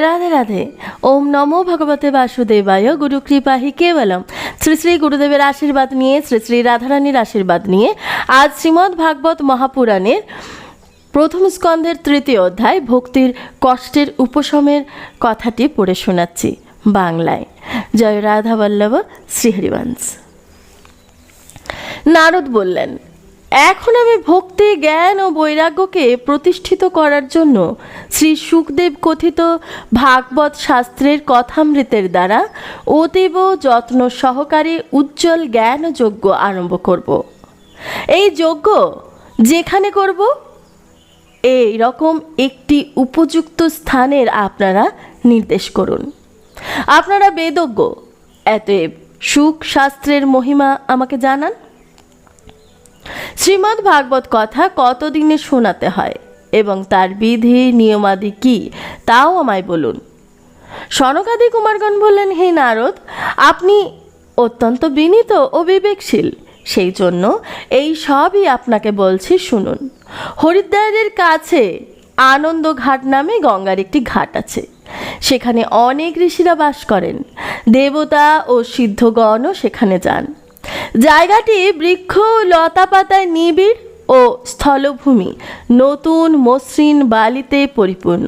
রাধে রাধে ওম নমো ভগবতে বাসুদেবায় গুরু কৃপাহি কেবলম শ্রী শ্রী গুরুদেবের আশীর্বাদ নিয়ে শ্রী শ্রী রাধারানীর আশীর্বাদ নিয়ে আজ শ্রীমদ্ ভাগবত মহাপুরাণের প্রথম স্কন্ধের তৃতীয় অধ্যায় ভক্তির কষ্টের উপশমের কথাটি পড়ে শোনাচ্ছি বাংলায়। জয় রাধা বল্লভ, শ্রীহরিবংশ। নারদ বললেন এখন আমি ভক্তি, জ্ঞান ও বৈরাগ্যকে প্রতিষ্ঠিত করার জন্য শ্রী সুখদেব কথিত ভাগবত শাস্ত্রের কথামৃতের দ্বারা অতীব যত্ন সহকারে উজ্জ্বল জ্ঞান যজ্ঞ আরম্ভ করব। এই যজ্ঞ যেখানে করব? এই রকম একটি উপযুক্ত স্থানের আপনারা নির্দেশ করুন। আপনারা বেদজ্ঞ, এতএব সুখ শাস্ত্রের মহিমা আমাকে জানান। শ্রীমদ্ ভাগবত কথা কতদিনে শোনাতে হয় এবং তার বিধি, নিয়মাদি কি, তাও আমায় বলুন। সনকাদি কুমারগণ বললেন, হে নারদ, আপনি অত্যন্ত বিনীত ও বিবেকশীল, সেই জন্য এই সবই আপনাকে বলছি শুনুন। হরিদ্বারের কাছে আনন্দ ঘাট নামে গঙ্গার একটি ঘাট আছে। সেখানে অনেক ঋষিরা বাস করেন। দেবতা ও সিদ্ধগণও সেখানে যান। জায়গাটি বৃক্ষ ও লতা পাতায় নিবিড় ও স্থলভূমি, নতুন মসৃণ বালিতে পরিপূর্ণ।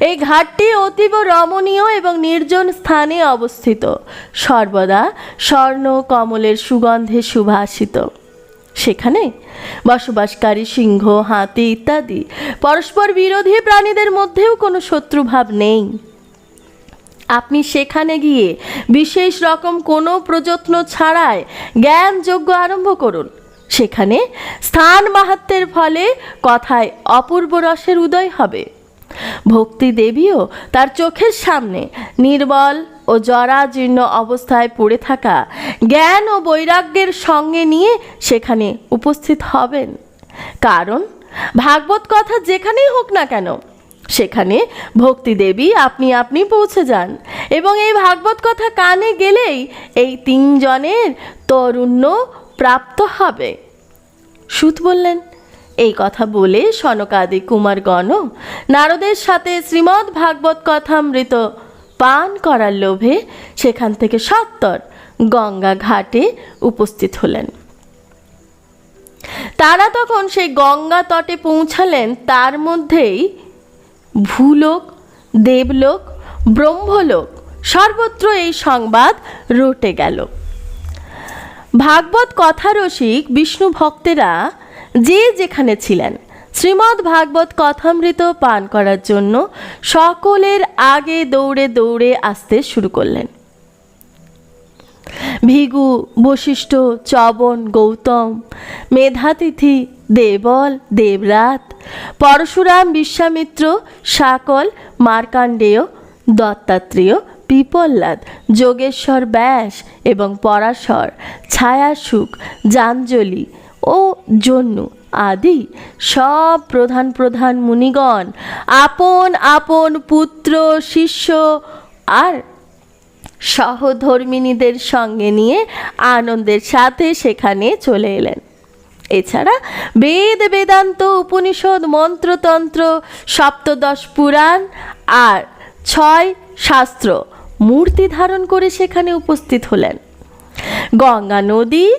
এই ঘাটটি অতীব রমণীয় এবং নির্জন স্থানে অবস্থিত। সর্বদা স্বর্ণ, কমলের সুগন্ধে সুভাষিত। সেখানে বসবাসকারী সিংহ, হাতি ইত্যাদি পরস্পর বিরোধী প্রাণীদের মধ্যেও কোনো শত্রুভাব নেই। আপনি সেখানে গিয়ে বিশেষ রকম কোনো প্রযত্ন ছাড়াই জ্ঞান যোগ্য আরম্ভ করুন। সেখানে স্থান মাহাত্মের ফলে কথায় অপূর্ব রসের উদয় হবে। ভক্তি দেবীও তার চোখের সামনে নির্বল ও জরাজীর্ণ অবস্থায় পড়ে থাকা জ্ঞান ও বৈরাগ্যের সঙ্গে নিয়ে সেখানে উপস্থিত হবেন। কারণ ভাগবত কথা যেখানেই হোক না কেন সেখানে ভক্তি দেবী আপনি আপনি পৌঁছে যান। এবং এই ভাগবত কথা কানে গেলেই এই তিনজনের তরুণ্য প্রাপ্ত হবে। সুত বললেন, এই কথা বলে সনকাদি কুমারগণ নারদের সাথে শ্রীমদ্ ভাগবত কথামৃত পান করার লোভে সেখান থেকে সত্তর গঙ্গা ঘাটে উপস্থিত হলেন। তারা তখন সেই গঙ্গা তটে পৌঁছালেন, তার মধ্যেই ভূলোক, দেবলোক, ব্রহ্মলোক সর্বত্র এই সংবাদ রটে গেল। ভাগবত কথারসিক বিষ্ণু ভক্তেরা যে যেখানে ছিলেন, শ্রীমদ্ ভাগবত কথামৃত পান করার জন্য সকলের আগে দৌড়ে দৌড়ে আসতে শুরু করলেন। ভিগু, বশিষ্ঠ, চবন, গৌতম, মেধাতিথি, দেবল, দেবরাত, পরশুরাম, বিশ্বামিত্র, সাকল, মার্কাণ্ডেয়, দত্তাত্রেয়, পিপল্লাদ, যোগেশ্বর ব্যাস এবং পরাশর ছায়াসুখ জাঞ্জলি ও জন্নু আদি সব প্রধান প্রধান মুনিগণ, আপন আপন পুত্র, শিষ্য আর সহধর্মিনীদের সঙ্গে নিয়ে আনন্দের সাথে সেখানে চলে এলেন। এছাড়া বেদ, বেদান্ত, উপনিষদ, মন্ত্রতন্ত্র, সপ্তদশ পুরাণ আর ছয় শাস্ত্র মূর্তি ধারণ করে সেখানে উপস্থিত হলেন। গঙ্গা নদী,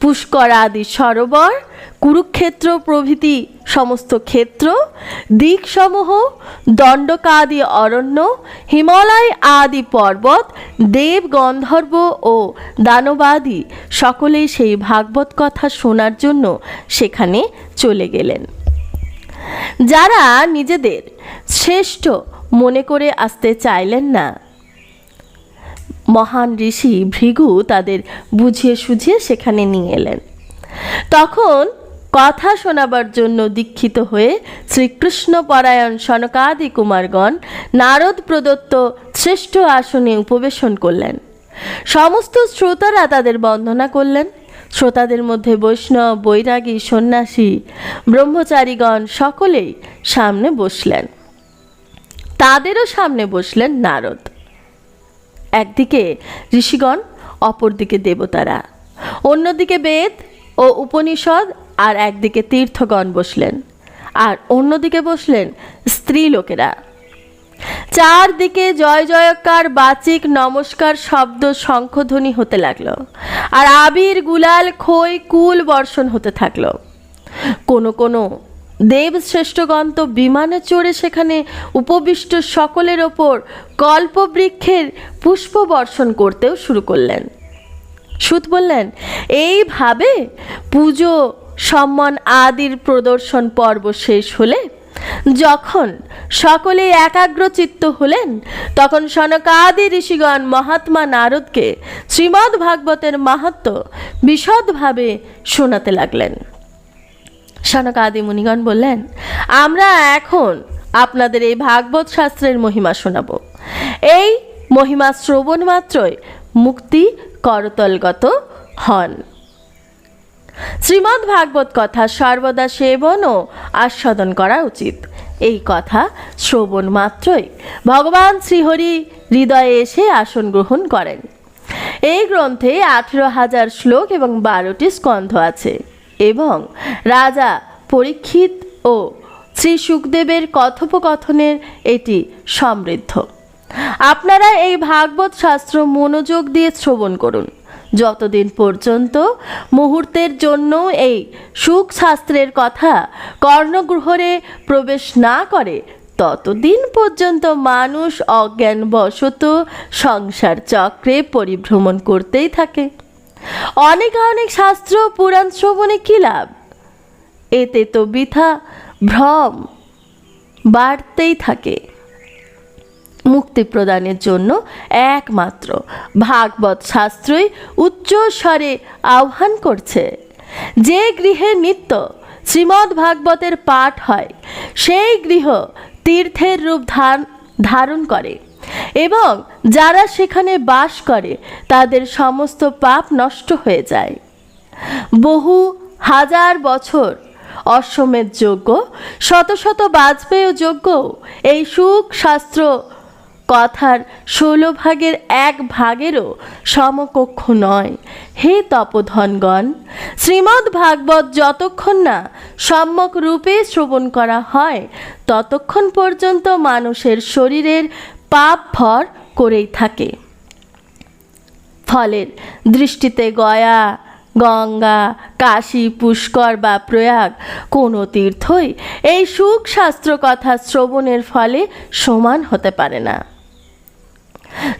পুষ্কর আদি সরোবর কুরুক্ষেত্র প্রভৃতি সমস্ত ক্ষেত্র, দিকসমূহ, দণ্ডকাদি অরণ্য, হিমালয় আদি পর্বত, দেব গন্ধর্ব ও দানবাদি সকলেই সেই ভাগবত কথা শোনার জন্য সেখানে চলে গেলেন। যারা নিজেদের শ্রেষ্ঠ মনে করে আসতে চাইলেন না, মহান ঋষি ভৃগু তাদের বুঝিয়ে সুঝিয়ে সেখানে নিয়ে এলেন। তখন কথা শোনাবার জন্য দীক্ষিত হয়ে শ্রীকৃষ্ণ পরায়ণ সনকাদি কুমারগণ নারদ প্রদত্ত শ্রেষ্ঠ আসনে উপবেশন করলেন। সমস্ত শ্রোতারা তাদের বন্দনা করলেন। শ্রোতাদের মধ্যে বৈষ্ণব, বৈরাগী, সন্ন্যাসী, ব্রহ্মচারীগণ সকলেই সামনে বসলেন। তাদেরও সামনে বসলেন নারদ। একদিকে ঋষিগণ, অপরদিকে দেবতারা। অন্যদিকে বেদ ও উপনিষদ আর একদিকে তীর্থগণ বসলেন, আর অন্যদিকে বসলেন স্ত্রী লোকেরা চারদিকে জয় জয়কার, বাচিক, নমস্কার শব্দ শঙ্খধ্বনি হতে লাগল, আর আবির, গুলাল, খই, কুল বর্ষণ হতে থাকল। কোনো কোনো দেবশ্রেষ্ঠগণ তো বিমানে চড়ে সেখানে উপবিষ্ট সকলের ওপর কল্পবৃক্ষের পুষ্প বর্ষণ করতেও শুরু করলেন। সুত বললেন, এইভাবে পুজো সম্মান আদির প্রদর্শন পর্ব শেষ হলে, যখন সকলে একাগ্রচিত্ত হলেন, তখন সনকাদি ঋষিগণ মহাত্মা নারদকে শ্রীমদ্ ভাগবতের মাহাত্ম বিশদভাবে শোনাতে লাগলেন। সনকাদি মুনিগণ বললেন, আমরা এখন আপনাদের এই ভাগবত শাস্ত্রের মহিমা শোনাব। এই মহিমা শ্রবণ মাত্রই মুক্তি করতলগত হন। শ্রীমদ্ ভাগবত কথা সর্বদা সেবন ও আস্বাদন করা উচিত। এই কথা শ্রবণ মাত্রই ভগবান শ্রীহরি হৃদয়ে এসে আসন গ্রহণ করেন। এই গ্রন্থে আঠেরো হাজার শ্লোক এবং বারোটি স্কন্ধ আছে এবং রাজা পরীক্ষিত ও শ্রী সুখদেবের কথোপকথনের এটি সমৃদ্ধ। আপনারা এই ভাগবত শাস্ত্র মনোযোগ দিয়ে শ্রবণ করুন। যতদিন পর্যন্ত মুহূর্তের জন্য এই সুখ শাস্ত্রের কথা কর্ণগ্রহরে প্রবেশ না করে, ততদিন পর্যন্ত মানুষ অজ্ঞানবশত সংসার চক্রে পরিভ্রমণ করতেই থাকে। অনেক অনেক শাস্ত্র পুরাণ শ্রবণে কী লাভ? এতে তো বৃথা ভ্রম বাড়তেই থাকে। মুক্তি প্রদানের জন্য একমাত্র ভাগবত শাস্ত্রই উচ্চ স্বরে আহ্বান করছে। যে গৃহে নিত্য শ্রীমদ্ ভাগবতের পাঠ হয়, সেই গৃহ তীর্থের রূপ ধারণ করে এবং যারা সেখানে বাস করে, তাদের সমস্ত পাপ নষ্ট হয়ে যায়। বহু হাজার বছর অশ্বমেধ যজ্ঞ, শত শত বাজপেয় যজ্ঞ এই সুখ শাস্ত্র কথার ষোলো ভাগের এক ভাগেরও সমকক্ষ নয়। হে তপধনগণ, শ্রীমদ্ ভাগবত যতক্ষণ না সম্যক রূপে শ্রবণ করা হয়, ততক্ষণ পর্যন্ত মানুষের শরীরের পাপ ভর করেই থাকে। ফলের দৃষ্টিতে গয়া, গঙ্গা, কাশী, পুষ্কর বা প্রয়াগ কোনো তীর্থই এই সুখ শাস্ত্র কথা শ্রবণের ফলে সমান হতে পারে না।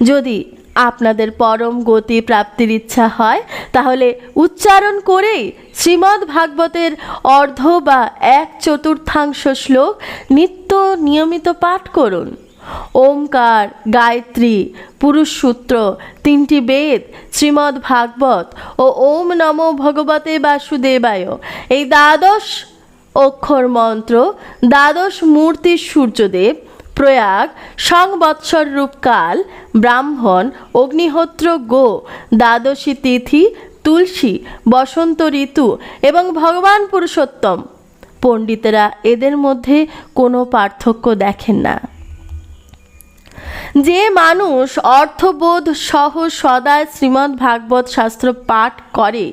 যদি আপনাদের পরম গতি প্রাপ্তির ইচ্ছা হয়, তাহলে উচ্চারণ করেই শ্রীমদ্ ভাগবতের অর্ধ বা এক চতুর্থাংশ শ্লোক নিত্য নিয়মিত পাঠ করুন। ওমকার, গায়ত্রী পুরুষ সূত্র তিনটি বেদ, শ্রীমদ্ ভাগবত ও ওম নমো ভগবতে বাসুদেবায়। এই দ্বাদশ অক্ষর মন্ত্র, দ্বাদশ মূর্তি সূর্যদেব প্রয়াগ, সংবৎসর রূপকাল, ব্রাহ্মণ, অগ্নিহোত্র গো, দ্বাদশী তিথি, তুলসী, বসন্ত ঋতু এবং ভগবান পুরুষোত্তম। পণ্ডিতেরা এদের মধ্যে কোনো পার্থক্য দেখেন না। যে মানুষ অর্থবোধ সহ সদায় শ্রীমদ্ ভাগবত শাস্ত্র পাঠ করে,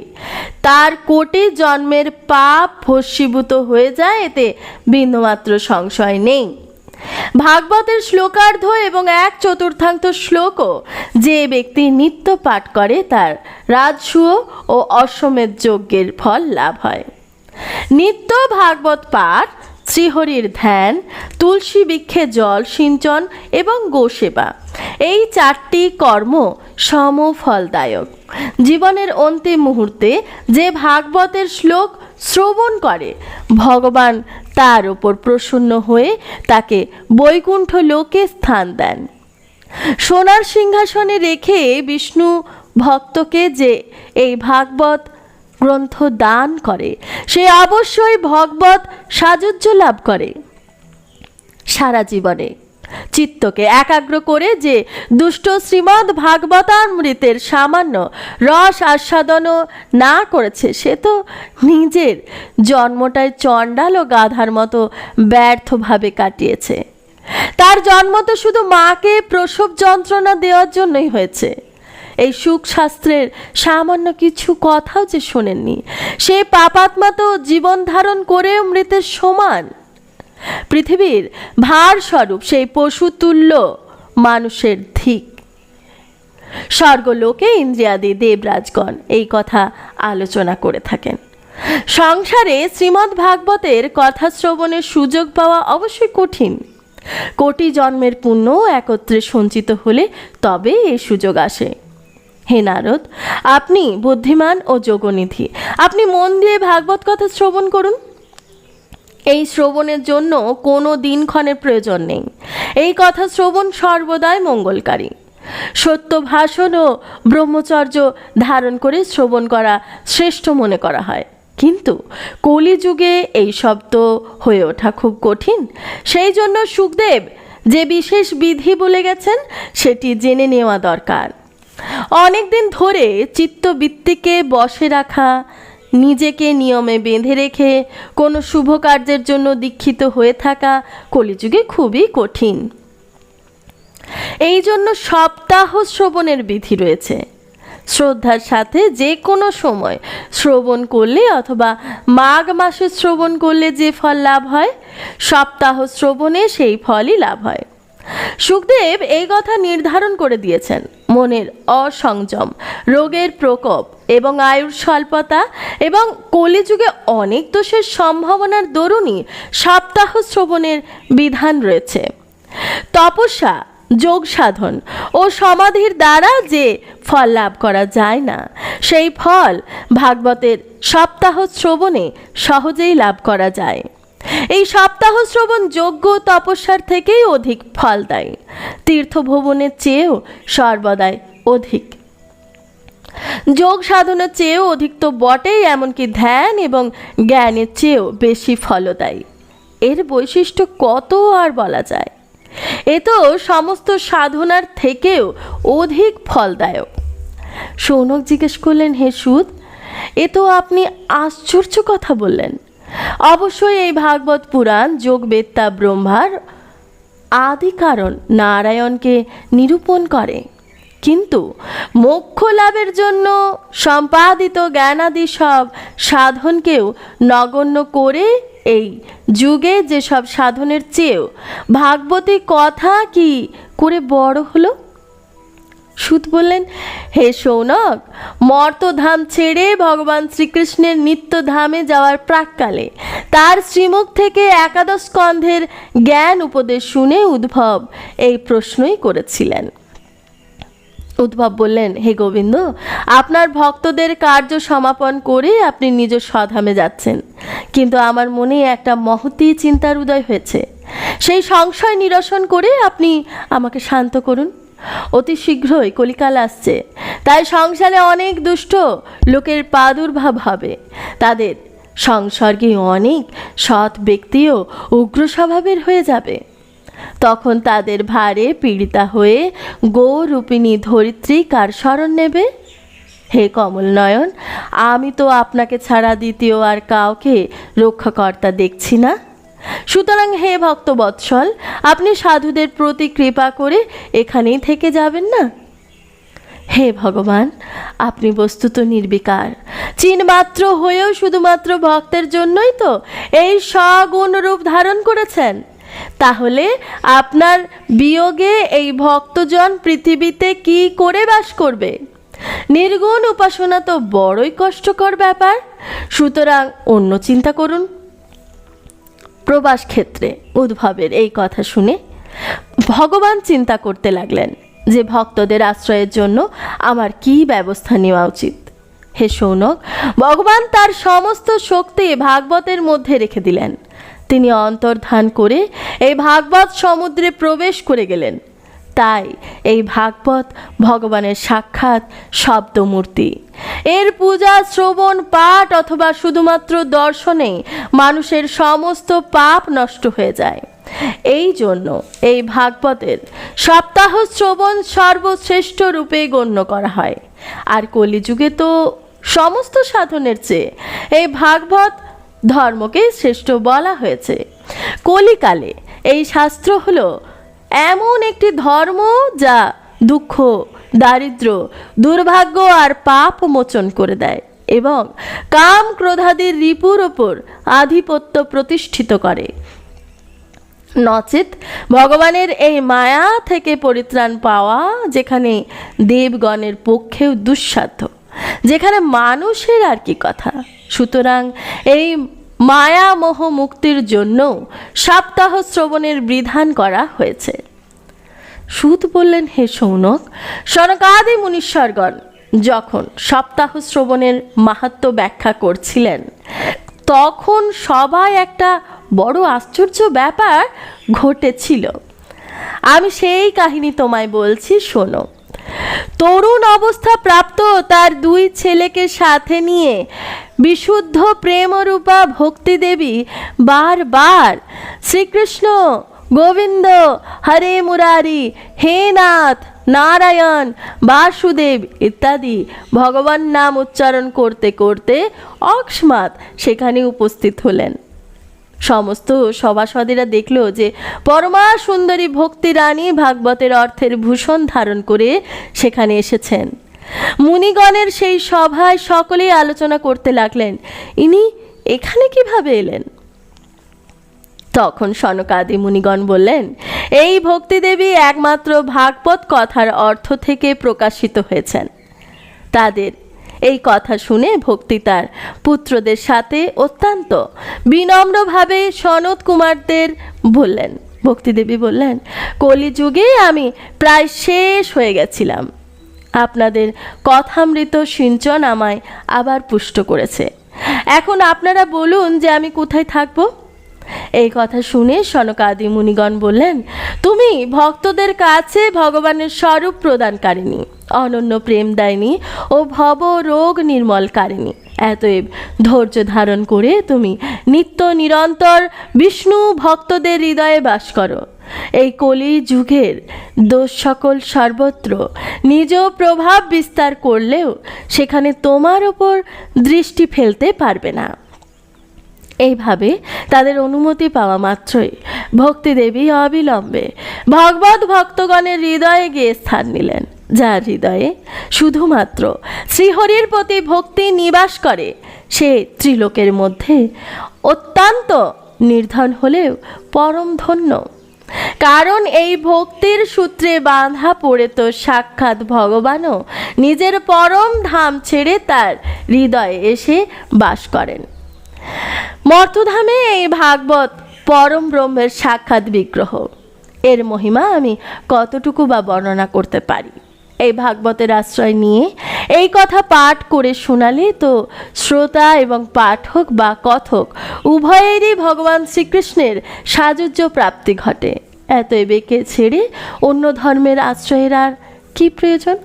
তার কোটি জন্মের পাপ ভস্মীভূত হয়ে যায়, এতে বিন্দুমাত্র সংশয় নেই। ভাগবতের শ্লোকার্ধ এবং এক চতুর্থাংশ শ্লোকও যে ব্যক্তি নিত্য পাঠ করে তার রাজসূয় ও অশ্বমেধ যজ্ঞের ফল লাভ হয়। নিত্য ভাগবত পাঠ, শ্রীহরির ধ্যান, তুলসী বৃক্ষে জল সিঞ্চন এবং গোসেবা এই চারটি কর্ম সমফলদায়ক। জীবনের অন্তিম মুহূর্তে যে ভাগবতের শ্লোক শ্রবণ করে। ভগবান তার উপর প্রসন্ন হয়ে তাকে বৈকুণ্ঠ লোকে স্থান দেন। সোনার সিংহাসনে রেখে বিষ্ণু ভক্তকে যে এই ভাগবত গ্রন্থ দান করে, সে অবশ্যই ভগবত সাযুজ্য লাভ করে। সারা জীবনে চিত্তকে একাগ্র করে যে দুষ্ট শ্রীমদ্ ভাগবতামৃতের সামান্য রস আস্বাদনও না করেছে, সে তো নিজের জন্মটায় চণ্ডাল ও গাধার মতো ব্যর্থভাবে কাটিয়েছে। তার জন্ম তো শুধু মাকে প্রসব যন্ত্রণা দেওয়ার জন্যই হয়েছে। এই সুখ শাস্ত্রের সামান্য কিছু কথাও যে শোনেননি, সে পাপাত্মা তো জীবন ধারণ করেও মৃতের সমান। পৃথিবীর ভার স্বরূপ সেই পশু তুল্য মানুষের ধিক। স্বর্গলোকে ইন্দ্রিয়াদি দেবরাজগণ এই কথা আলোচনা করে থাকেন। সংসারে শ্রীমদ্ ভাগবতের কথা শ্রবণের সুযোগ পাওয়া অবশ্যই কঠিন। কোটি জন্মের পুণ্য একত্রে সঞ্চিত হলে তবে এই সুযোগ আসে। হে নারদ, আপনি বুদ্ধিমান ও যোগনিধি। আপনি মন দিয়ে ভাগবত কথা শ্রবণ করুন। এই শ্রবণের জন্য কোনো দিনক্ষণের প্রয়োজন নেই। এই কথা শ্রবণ সর্বদাই মঙ্গলকারী। সত্য ভাষণ ও ব্রহ্মচর্য ধারণ করে শ্রবণ করা শ্রেষ্ঠ মনে করা হয়। কিন্তু কলিযুগে এই শব্দ হয়ে ওঠা খুব কঠিন। সেই জন্য সুখদেব যে বিশেষ বিধি বলে গেছেন, সেটি জেনে নেওয়া দরকার। অনেক দিন ধরে চিত্তবৃত্তিকে বসে রাখা নিজেকে নিয়মে বেঁধে রেখে, কোনো শুভ কার্যের জন্য দীক্ষিত হয়ে থাকা কলিযুগে খুবই কঠিন। এই জন্য সপ্তাহ শ্রবণের বিধি রয়েছে। শ্রদ্ধার সাথে যে কোনো সময় শ্রবণ করলে অথবা মাঘ মাসে শ্রবণ করলে যে ফল লাভ হয়, সপ্তাহ শ্রবণে সেই ফলই লাভ হয়। সুখদেব এই কথা নির্ধারণ করে দিয়েছেন। মনের অসংযম। রোগের প্রকোপ এবং আয়ুর স্বল্পতা এবং কলিযুগে অনেক দোষের সম্ভাবনার দরুণই সপ্তাহ শ্রবণের বিধান রয়েছে। তপস্যা, যোগ সাধন ও সমাধির দ্বারা যে ফল লাভ করা যায় না, সেই ফল ভাগবতের সপ্তাহ শ্রবণে সহজেই লাভ করা যায়। এই সপ্তাহ শ্রবণ যোগ্য তপস্যার থেকেই অধিক ফল দেয় তীর্থভ্রমণের চেয়েও সর্বদাই অধিক। যোগ সাধনের চেয়েও অধিক তো বটেই, এমনকি ধ্যান এবং জ্ঞানের চেয়েও বেশি ফলদায়ী। এর বৈশিষ্ট্য কত আর বলা যায়? এ তো সমস্ত সাধনার থেকেও অধিক ফলদায়ক। সৌনক জিজ্ঞেস করলেন, হে সুদ, এ তো আপনি আশ্চর্য কথা বললেন। অবশ্যই এই ভাগবত পুরাণ যোগবেত্তা ব্রহ্মার আদি কারণ নারায়ণকে নিরূপণ করে। কিন্তু মোক্ষ লাভের জন্য সম্পাদিত জ্ঞানাদি সব সাধনকেও নগণ্য করে এই যুগে যেসব সাধনের চেয়েও ভাগবতী কথা কি করে বড় হলো? সুত বললেন, হে সৌনক, মর্তধাম ছেড়ে ভগবান শ্রীকৃষ্ণের নিত্য ধামে যাওয়ার প্রাককালে তার শ্রীমুখ থেকে একাদশ স্কন্ধের জ্ঞান উপদেশ শুনে উদ্ভব এই প্রশ্নই করেছিলেন। উদ্ভব বললেন, হে গোবিন্দ, আপনার ভক্তদের কার্য সমাপন করে আপনি নিজ স্বধামে যাচ্ছেন। কিন্তু আমার মনে একটা মহতি চিন্তার উদয় হয়েছে। সেই সংশয় নিরসন করে আপনি আমাকে শান্ত করুন। অতি শীঘ্রই কলিকাল আসছে। তাই সংসারে অনেক দুষ্ট লোকের প্রাদুর্ভাব হবে। তাদের সংসর্গে অনেক সৎ ব্যক্তিও উগ্র স্বভাবের হয়ে যাবে। তখন তাদের ভারে পীড়িতা হয়ে গৌরূপিণী ধরিত্রী কার শরণ নেবে। হে কমল নয়ন আমি তো আপনাকে ছাড়া দ্বিতীয় আর কাউকে রক্ষাকর্তা দেখছি না। সুতরাং হে ভক্ত বৎসল, আপনি সাধুদের প্রতি কৃপা করে এখানেই থেকে যাবেন না? হে ভগবান, আপনি বস্তুত নির্বিকার। চিনমাত্র হয়েও শুধুমাত্র ভক্তের জন্যই তো এই সগুণ রূপ ধারণ করেছেন। তাহলে আপনার বিয়োগে এই ভক্তজন পৃথিবীতে কি করে বাস করবে? নির্গুণ উপাসনা তো বড়ই কষ্টকর ব্যাপার। সুতরাং অন্য চিন্তা করুন। প্রবাস ক্ষেত্রে উদ্ভবের এই কথা শুনে ভগবান চিন্তা করতে লাগলেন যে ভক্তদের আশ্রয়ের জন্য আমার কি ব্যবস্থা নেওয়া উচিত? হে সৌনক, ভগবান তার সমস্ত শক্তি ভাগবতের মধ্যে রেখে দিলেন। তিনি অন্তর্ধান করে এই ভাগবত সমুদ্রে প্রবেশ করে গেলেন। তাই এই ভাগবত ভগবানের সাক্ষাৎ শব্দমূর্তি। এর পূজা, শ্রবণ, পাঠ অথবা শুধুমাত্র দর্শনে মানুষের সমস্ত পাপ নষ্ট হয়ে যায়। এই জন্য এই ভাগবতের সপ্তাহ শ্রবণ সর্বশ্রেষ্ঠ রূপে গণ্য করা হয়। আর কলিযুগে তো সমস্ত সাধনের চেয়ে এই ভাগবত ধর্মকে শ্রেষ্ঠ বলা হয়েছে। কলিকালে এই শাস্ত্র হলো এমন একটি ধর্ম যা দুঃখ, দারিদ্র, দুর্ভাগ্য আর পাপ মোচন করে দেয় এবং কাম ক্রোধাদির রিপুর ওপর আধিপত্য প্রতিষ্ঠিত করে। নচেত ভগবানের এই মায়া থেকে পরিত্রাণ পাওয়া যেখানে দেবগণের পক্ষেও দুঃসাধ্য, যেখানে মানুষের আর কি কথা। সুতরাং এই মায়া মোহ মুক্তির জন্য সপ্তাহ শ্রবণের বিধান করা হয়েছে। সুত বললেন, হে সৌনক, সনকাদি মুনীশ্বরগণ, যখন সপ্তাহ শ্রবণের মাহাত্ম ব্যাখ্যা করছিলেন, তখন সবাই একটা বড় আশ্চর্য ব্যাপার ঘটেছিল। আমি সেই কাহিনী তোমায় বলছি, শোনো। তরুণ অবস্থা প্রাপ্ত তার দুই ছেলেকে সাথে নিয়ে বিশুদ্ধ প্রেমরূপা ভক্তি দেবী বারবার। শ্রীকৃষ্ণ গোবিন্দ, হরে মুরারি, হে নাথ, নারায়ণ, বাসুদেব ইত্যাদি ভগবান নাম উচ্চারণ করতে করতে অকস্মাৎ সেখানে উপস্থিত হলেন। সমস্ত সভাসদেরা দেখল যে পরমা সুন্দরী ভক্তি রানী ভাগবতের অর্থের ভূষণ ধারণ করে সেখানে এসেছেন। মুনিগণের সেই সভায় সকলেই আলোচনা করতে লাগলেন। ইনি এখানে কীভাবে এলেন? তখন সনকাদি মুনিগণ বললেন, এই ভক্তিদেবী একমাত্র ভাগবত কথার অর্থ থেকে প্রকাশিত হয়েছেন। তাদের এই কথা শুনে ভক্তি তার পুত্রদের সাথে অত্যন্ত বিনম্রভাবে সনৎ কুমারদের বললেন। ভক্তিদেবী বললেন, কলিযুগে আমি প্রায় শেষ হয়ে গেছিলাম। আপনাদের কথামৃত সিঞ্চন আমায় আবার পুষ্ট করেছে। এখন আপনারা বলুন যে আমি কোথায় থাকব? এই কথা শুনে সনকাদি মুনিগণ বললেন, তুমি ভক্তদের কাছে ভগবানের স্বরূপ প্রদানকারিণী, অনন্য প্রেম দায়িনী ও ভব রোগ নির্মল নির্মলকারিণী। এতএব ধৈর্য ধারণ করে তুমি নিত্য নিরন্তর বিষ্ণু ভক্তদের হৃদয়ে বাস করো। এই কলি যুগের দোষ সকল সর্বত্র। নিজ প্রভাব বিস্তার করলেও সেখানে তোমার ওপর দৃষ্টি ফেলতে পারবে না। এইভাবে তাদের অনুমতি পাওয়া মাত্রই ভক্তিদেবী অবিলম্বে ভগবত ভক্তগণের হৃদয়ে গিয়ে স্থান নিলেন, যার হৃদয়ে শুধুমাত্র শ্রীহরির প্রতি ভক্তি নিবাস করে, সে ত্রিলোকের মধ্যে অত্যন্ত নির্ধন হলেও পরম ধন্য। কারণ এই ভক্তির সূত্রে বাঁধা পড়ে তো সাক্ষাৎ ভগবানও। নিজের পরম ধাম ছেড়ে তার হৃদয়ে এসে বাস করেন। মর্তধামে এই ভাগবত পরম ব্রহ্মের সাক্ষাৎ বিগ্রহ। এর মহিমা আমি কতটুকু বা বর্ণনা করতে পারি? এই ভাগবতের আশ্রয় নিয়ে এই কথা পাঠ করে শোনালে তো শ্রোতা এবং পাঠক বা কথক উভয়েরই ভগবান শ্রীকৃষ্ণের সাযুজ্য প্রাপ্তি ঘটে। এত এবেকে ছেড়ে অন্য ধর্মের আশ্রয়ের আর কি প্রয়োজন?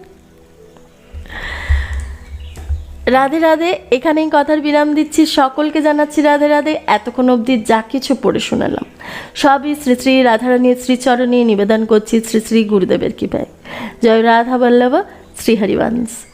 রাধে রাধে, এখানেই কথার বিরাম দিচ্ছি। সকলকে জানাচ্ছি রাধে রাধে। এতক্ষণ অবধি যা কিছু পড়ে শোনালাম, সবই শ্রী শ্রী রাধারানীর শ্রীচরণে নিবেদন করছি শ্রী শ্রী গুরুদেবের কৃপায়। জয় রাধা বল্লভ, শ্রী হরিবংশ।